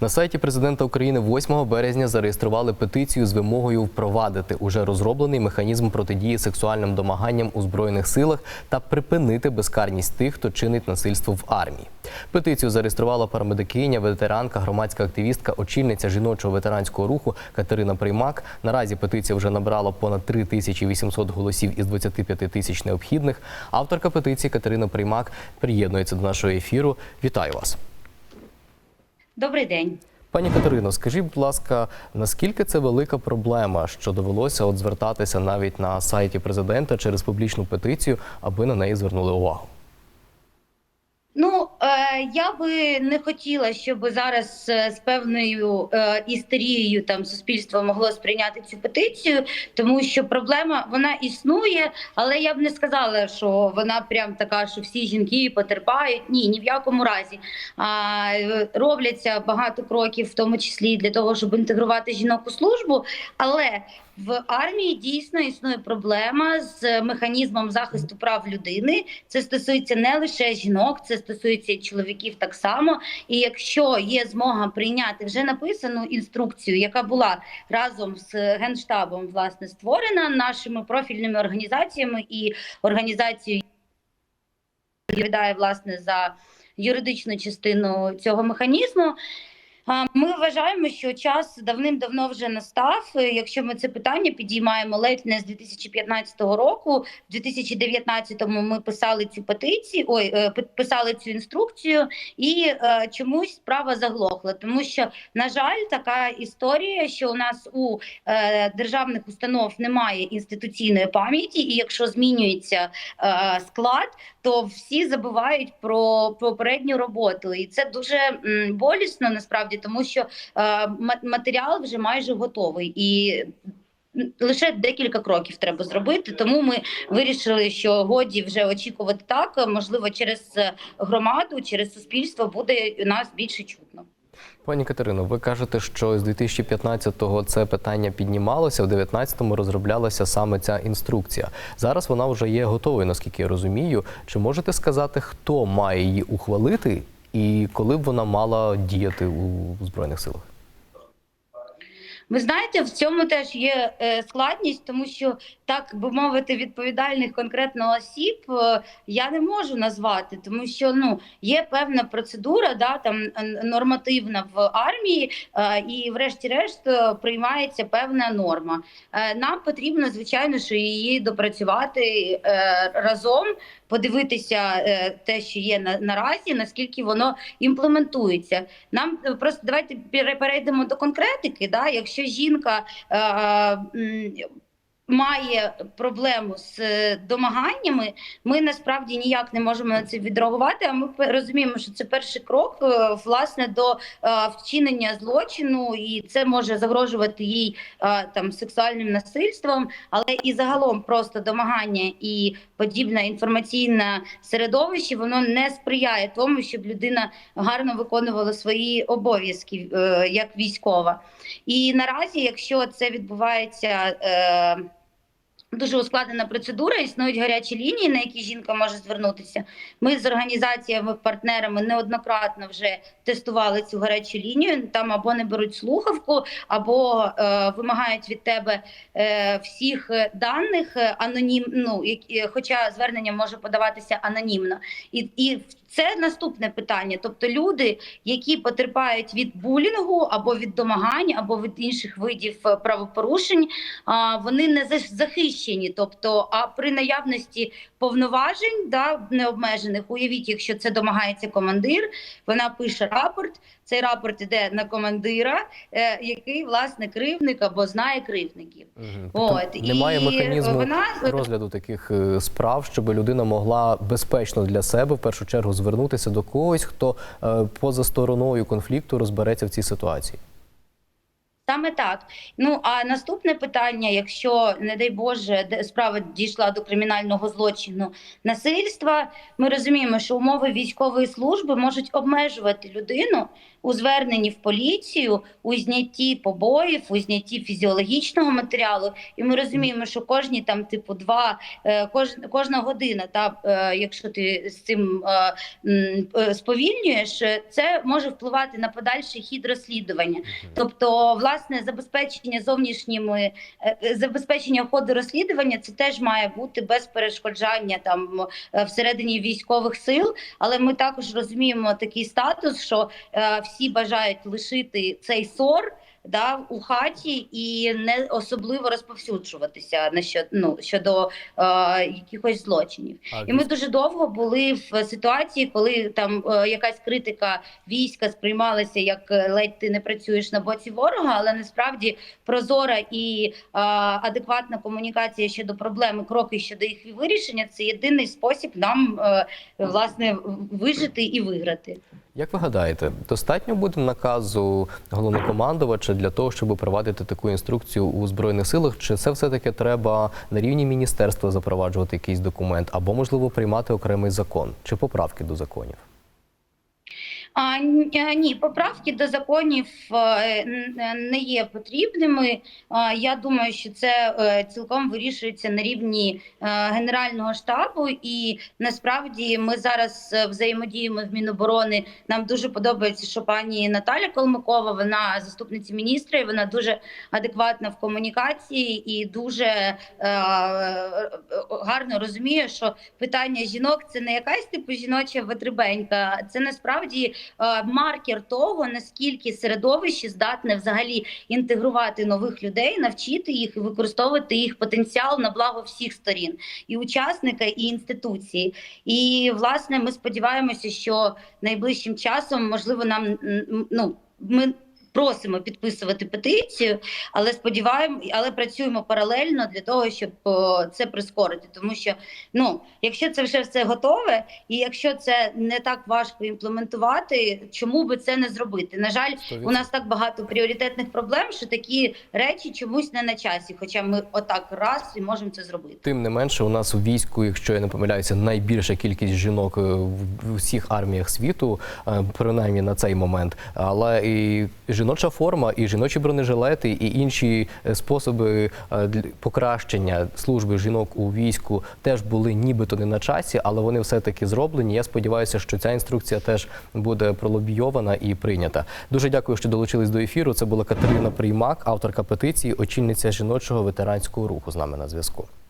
На сайті президента України 8 березня зареєстрували петицію з вимогою впровадити уже розроблений механізм протидії сексуальним домаганням у збройних силах та припинити безкарність тих, хто чинить насильство в армії. Петицію зареєструвала парамедикиня, ветеранка, громадська активістка, очільниця жіночого ветеранського руху Катерина Приймак. Наразі петиція вже набрала понад 3800 голосів із 25 тисяч необхідних. Авторка петиції Катерина Приймак приєднується до нашого ефіру. Вітаю вас. Добрий день. Пані Катерино, скажіть, будь ласка, наскільки це велика проблема, що довелося от звертатися навіть на сайті президента через публічну петицію, аби на неї звернули увагу? Ну е, я би не хотіла, щоб зараз е, з певною е, істерією там суспільство могло сприйняти цю петицію, тому що проблема вона існує, але я б не сказала, що вона прям така, що всі жінки потерпають. Ні, ні в якому разі. А, робляться багато кроків, в тому числі для того, щоб інтегрувати жінок у службу, але в армії дійсно існує проблема з механізмом захисту прав людини. Це стосується не лише жінок, це стосується і чоловіків так само. І якщо є змога прийняти вже написану інструкцію, яка була разом з генштабом власне створена нашими профільними організаціями і організацією відповідає власне за юридичну частину цього механізму. Ми вважаємо, що час давним-давно вже настав. Якщо ми це питання підіймаємо ледь не з 2015 року, в 2019-му ми писали цю петицію, ой, е, писали цю інструкцію, і е, чомусь справа заглохла. Тому що, на жаль, така історія, що у нас у е, державних установ немає інституційної пам'яті, і якщо змінюється е, склад, то всі забувають про попередню роботу, і це дуже м, болісно насправді, тому що е, матеріал вже майже готовий і. Лише декілька кроків треба зробити, тому ми вирішили, що годі вже очікувати так. Можливо, через громаду, через суспільство буде нас більше чутно. Пані Катерино, ви кажете, що з 2015-го це питання піднімалося, в 2019-му розроблялася саме ця інструкція. Зараз вона вже є готовою, наскільки я розумію. Чи можете сказати, хто має її ухвалити і коли б вона мала діяти у збройних силах? Ви знаєте, в цьому теж є е, складність, тому що так би мовити, відповідальних конкретно осіб е, я не можу назвати, тому що ну є певна процедура, да там е, нормативна в армії, і, врешті-решт, приймається певна норма. Нам потрібно, звичайно, що її допрацювати разом, подивитися те, що є на наразі, наскільки воно імплементується. Нам просто давайте пере- перейдемо до конкретики. Да? Якщо жінка е, м, має проблему з е, домаганнями, ми насправді ніяк не можемо на це відреагувати. А ми розуміємо, що це перший крок е, власне до е, вчинення злочину, і це може загрожувати їй там сексуальним насильством, але і загалом просто домагання і подібне інформаційне середовище воно не сприяє тому, щоб людина гарно виконувала свої обов'язки як військова. І наразі, якщо це відбувається. Е, Дуже ускладнена процедура, існують гарячі лінії, на які жінка може звернутися. Ми з організаціями, партнерами неоднократно вже тестували цю гарячу лінію. Там або не беруть слухавку, або е, вимагають від тебе е, всіх е, даних е, анонім, ну, які, хоча звернення може подаватися анонімно. І, і це наступне питання. Тобто люди, які потерпають від булінгу або від домагань, або від інших видів е, правопорушень, а, вони не заш- захищені. Тобто, а при наявності повноважень да, необмежених, уявіть, якщо це домагається командир, вона пише рапорт. Цей рапорт іде на командира, е, який власне кривник або знає кривників. Мгм. От, Тобто немає і механізму вона- розгляду таких е, справ, щоб людина могла безпечно для себе в першу чергу звернутися до когось, хто е, поза стороною конфлікту розбереться в цій ситуації. Саме так. Ну а наступне питання: якщо, не дай Боже, справа дійшла до кримінального злочину насильства, ми розуміємо, що умови військової служби можуть обмежувати людину у зверненні в поліцію, у знятті побоїв, у знятті фізіологічного матеріалу. І ми розуміємо, що кожні там, типу, два, е, кож, кожна година, та е, якщо ти з цим е, сповільнюєш, це може впливати на подальший хід розслідування. Тобто, власне, забезпечення зовнішніми е, е, забезпечення ходу розслідування це теж має бути без перешкоджання там е, всередині військових сил. Але ми також розуміємо такий статус, що всі бажають лишити цей сор. Да, у хаті і не особливо розповсюджуватися на що, ну, щодо е, якихось злочинів. А І ми дуже довго були в ситуації, коли там е, якась критика війська сприймалася як е, ледь ти не працюєш на боці ворога, але насправді прозора і е, адекватна комунікація щодо проблеми, кроки щодо їх вирішення це єдиний спосіб нам е, власне вижити і виграти. Як ви гадаєте, достатньо буде наказу головнокомандувача для того, щоб провадити таку інструкцію у збройних силах? Чи це все таки треба на рівні міністерства запроваджувати якийсь документ, або можливо приймати окремий закон чи поправки до законів? А ні, поправки до законів е, не є потрібними. Я думаю, що це е, цілком вирішується на рівні е, Генерального штабу, і насправді ми зараз е, взаємодіємо в Міноборони. Нам дуже подобається, що пані Наталя Колмакова, вона заступниця міністра, і вона дуже адекватна в комунікації і дуже е, е, гарно розуміє, що питання жінок це не якась типу жіноча витребенька, це насправді е, маркер того, наскільки середовище здатне взагалі інтегрувати нових людей, навчити їх і використовувати їх потенціал на благо всіх сторін, і учасника, і інституції. І власне ми сподіваємося, що найближчим часом можливо нам ну ми. Просимо підписувати петицію, але сподіваємо, але працюємо паралельно для того, щоб це прискорити. Тому що ну, якщо це вже все готове, і якщо це не так важко імплементувати, чому би це не зробити? На жаль, у нас так багато пріоритетних проблем, що такі речі чомусь не на часі. Хоча ми отак раз і можемо це зробити. Тим не менше, у нас у війську, якщо я не помиляюся, найбільша кількість жінок е, в усіх арміях світу, е, принаймні на цей момент. Але і жіноча форма, і жіночі бронежилети, і інші е, способи е, покращення служби жінок у війську теж були нібито не на часі, але вони все-таки зроблені. Я сподіваюся, що ця інструкція теж буде пролобійована і прийнята. Дуже дякую, що долучились до ефіру. Це була Катерина Приймак, авторка петиції, очільниця жіночого ветеранського руху з нами на зв'язку.